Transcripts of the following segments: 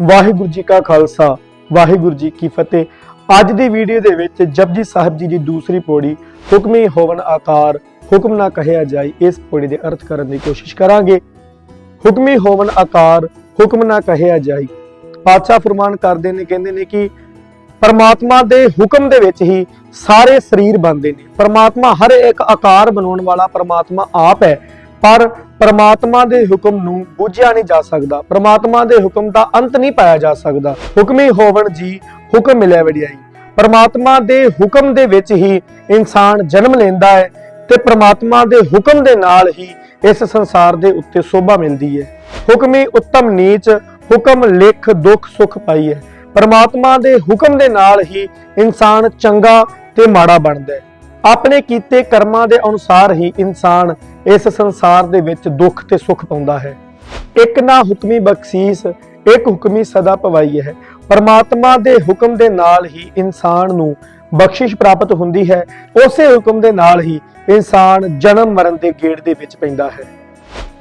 ਵਾਹਿਗੁਰੂ ਜੀ ਕਾ ਖਾਲਸਾ, ਵਾਹਿਗੁਰੂ ਜੀ ਕੀ ਫਤਿਹ। ਅੱਜ ਦੀ ਵੀਡੀਓ ਦੇ ਵਿੱਚ ਜਪਜੀ ਸਾਹਿਬ ਜੀ ਦੀ ਦੂਸਰੀ ਪੌੜੀ ਹੁਕਮੀ ਹੋਵਨ ਆਕਾਰ, ਹੁਕਮ ਨਾ ਕਹਿਆ ਜਾਈ, ਇਸ ਪੌੜੀ ਦੇ ਅਰਥ ਕਰਨ ਦੀ ਕੋਸ਼ਿਸ਼ ਕਰਾਂਗੇ। ਹੁਕਮੀ ਹੋਵਨ ਆਕਾਰ, ਹੁਕਮ ਨਾ ਕਹਿਆ ਜਾਈ। ਪਾਤਸ਼ਾਹ ਫਰਮਾਨ ਕਰਦੇ ਨੇ, ਕਹਿੰਦੇ ਨੇ ਕਿ ਪਰਮਾਤਮਾ ਦੇ ਹੁਕਮ ਦੇ ਵਿੱਚ ਹੀ ਸਾਰੇ ਸਰੀਰ ਬਣਦੇ ਨੇ। ਪਰਮਾਤਮਾ ਹਰ ਇੱਕ ਆਕਾਰ ਬਣਾਉਣ ਵਾਲਾ ਪਰਮਾਤਮਾ ਆਪ ਹੈ। ਪਰ ਪਰਮਾਤਮਾ ਦੇ ਹੁਕਮ ਨੂੰ ਬੁੱਝਿਆ ਨਹੀਂ ਜਾ ਸਕਦਾ। ਪਰਮਾਤਮਾ ਦੇ ਹੁਕਮ ਦਾ ਅੰਤ ਨਹੀਂ ਪਾਇਆ ਜਾ ਸਕਦਾ। ਹੁਕਮੀ ਹੋਵਣ ਜੀ ਹੁਕਮ ਮਿਲਿਆ ਵਡਿਆਈ। ਪਰਮਾਤਮਾ ਦੇ ਹੁਕਮ ਦੇ ਵਿੱਚ ਹੀ ਇਨਸਾਨ ਜਨਮ ਲੈਂਦਾ ਹੈ ਤੇ ਪਰਮਾਤਮਾ ਦੇ ਹੁਕਮ ਦੇ ਨਾਲ ਹੀ ਇਸ ਸੰਸਾਰ ਦੇ ਉੱਤੇ ਸੋਭਾ ਮਿਲਦੀ ਹੈ। ਹੁਕਮੀ ਉੱਤਮ ਨੀਚ, ਹੁਕਮ ਲਿਖ, ਦੁੱਖ, ਸੁਖ ਪਾਈ ਹੈ। ਪਰਮਾਤਮਾ ਦੇ ਹੁਕਮ ਦੇ ਨਾਲ ਹੀ ਇਨਸਾਨ ਚੰਗਾ ਤੇ ਮਾੜਾ ਬਣਦਾ ਹੈ। ਆਪਣੇ ਕੀਤੇ ਕਰਮਾਂ ਦੇ ਅਨੁਸਾਰ ਹੀ ਇਨਸਾਨ ਇਸ ਸੰਸਾਰ ਦੇ ਵਿੱਚ ਦੁੱਖ ਤੇ ਸੁੱਖ ਪਾਉਂਦਾ ਹੈ। ਇੱਕ ਨਾ ਹੁਕਮੀ ਬਖਸ਼ੀਸ, ਇੱਕ ਹੁਕਮੀ ਸਦਾ ਪਵਾਈ ਹੈ। ਪਰਮਾਤਮਾ ਦੇ ਹੁਕਮ ਦੇ ਨਾਲ ਹੀ ਇਨਸਾਨ ਨੂੰ ਬਖਸ਼ਿਸ਼ ਪ੍ਰਾਪਤ ਹੁੰਦੀ ਹੈ। ਉਸੇ ਹੁਕਮ ਦੇ ਨਾਲ ਹੀ ਇਨਸਾਨ ਜਨਮ ਮਰਨ ਦੇ ਗੇੜ ਦੇ ਵਿੱਚ ਪੈਂਦਾ ਹੈ।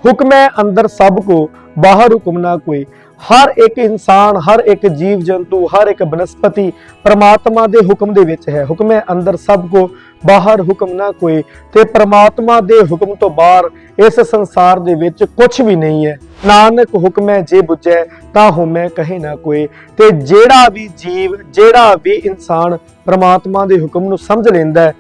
ਹੁਕਮ ਹੈ ਅੰਦਰ ਸਭ ਕੋ, ਬਾਹਰ ਹੁਕਮ ਨਾ ਕੋਈ। ਹਰ ਇੱਕ ਇਨਸਾਨ, ਹਰ ਇੱਕ ਜੀਵ ਜੰਤੂ, ਹਰ ਇੱਕ ਬਨਸਪਤੀ ਪ੍ਰਮਾਤਮਾ ਦੇ ਹੁਕਮ ਦੇ ਵਿੱਚ ਹੈ। ਹੁਕਮ ਹੈ ਅੰਦਰ ਸਭ ਕੋ, ਬਾਹਰ ਹੁਕਮ ਨਾ ਕੋਈ। ਤੇ ਪ੍ਰਮਾਤਮਾ ਦੇ ਹੁਕਮ ਤੋਂ ਬਾਹਰ ਇਸ ਸੰਸਾਰ ਦੇ ਵਿੱਚ ਕੁਝ ਵੀ ਨਹੀਂ ਹੈ। ਨਾਨਕ ਹੁਕਮ ਹੈ, ਜੇ ਬੁਝੈ ਤਾਂ ਹੋਮੈ ਕਹੇ ਨਾ ਕੋਈ। ਤੇ ਜਿਹੜਾ ਵੀ ਜੀਵ, ਜਿਹੜਾ ਵੀ ਇਨਸਾਨ ਪ੍ਰਮਾਤਮਾ ਦੇ ਹੁਕਮ ਨੂੰ ਸਮਝ ਲੈਂਦਾ ਹੈ,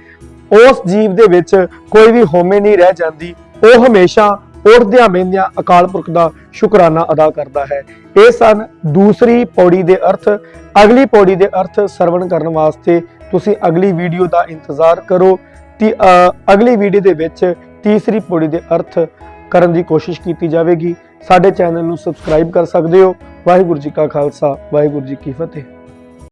ਉਸ ਜੀਵ ਦੇ ਵਿੱਚ ਕੋਈ ਵੀ ਹੋਮੇ ਨਹੀਂ ਰਹਿ ਜਾਂਦੀ। ਉਹ ਹਮੇਸ਼ਾ ਉੜਦਿਆਂ ਬਹਿੰਦਿਆਂ ਅਕਾਲ ਪੁਰਖ ਦਾ ਸ਼ੁਕਰਾਨਾ ਅਦਾ ਕਰਦਾ ਹੈ। ਇਹ ਸਨ ਦੂਸਰੀ ਪੌੜੀ ਦੇ ਅਰਥ। ਅਗਲੀ ਪੌੜੀ ਦੇ ਅਰਥ ਸਰਵਣ ਕਰਨ ਵਾਸਤੇ ਤੁਸੀਂ ਅਗਲੀ ਵੀਡੀਓ ਦਾ ਇੰਤਜ਼ਾਰ ਕਰੋ। ਤੇ ਅਗਲੀ ਵੀਡੀਓ ਦੇ ਵਿੱਚ ਤੀਸਰੀ ਪੌੜੀ ਦੇ ਅਰਥ ਕਰਨ ਦੀ ਕੋਸ਼ਿਸ਼ ਕੀਤੀ ਜਾਵੇਗੀ। ਸਾਡੇ ਚੈਨਲ ਨੂੰ ਸਬਸਕ੍ਰਾਈਬ ਕਰ ਸਕਦੇ ਹੋ। ਵਾਹਿਗੁਰੂ ਜੀ ਕਾ ਖਾਲਸਾ, ਵਾਹਿਗੁਰੂ ਜੀ ਕੀ ਫਤਿਹ।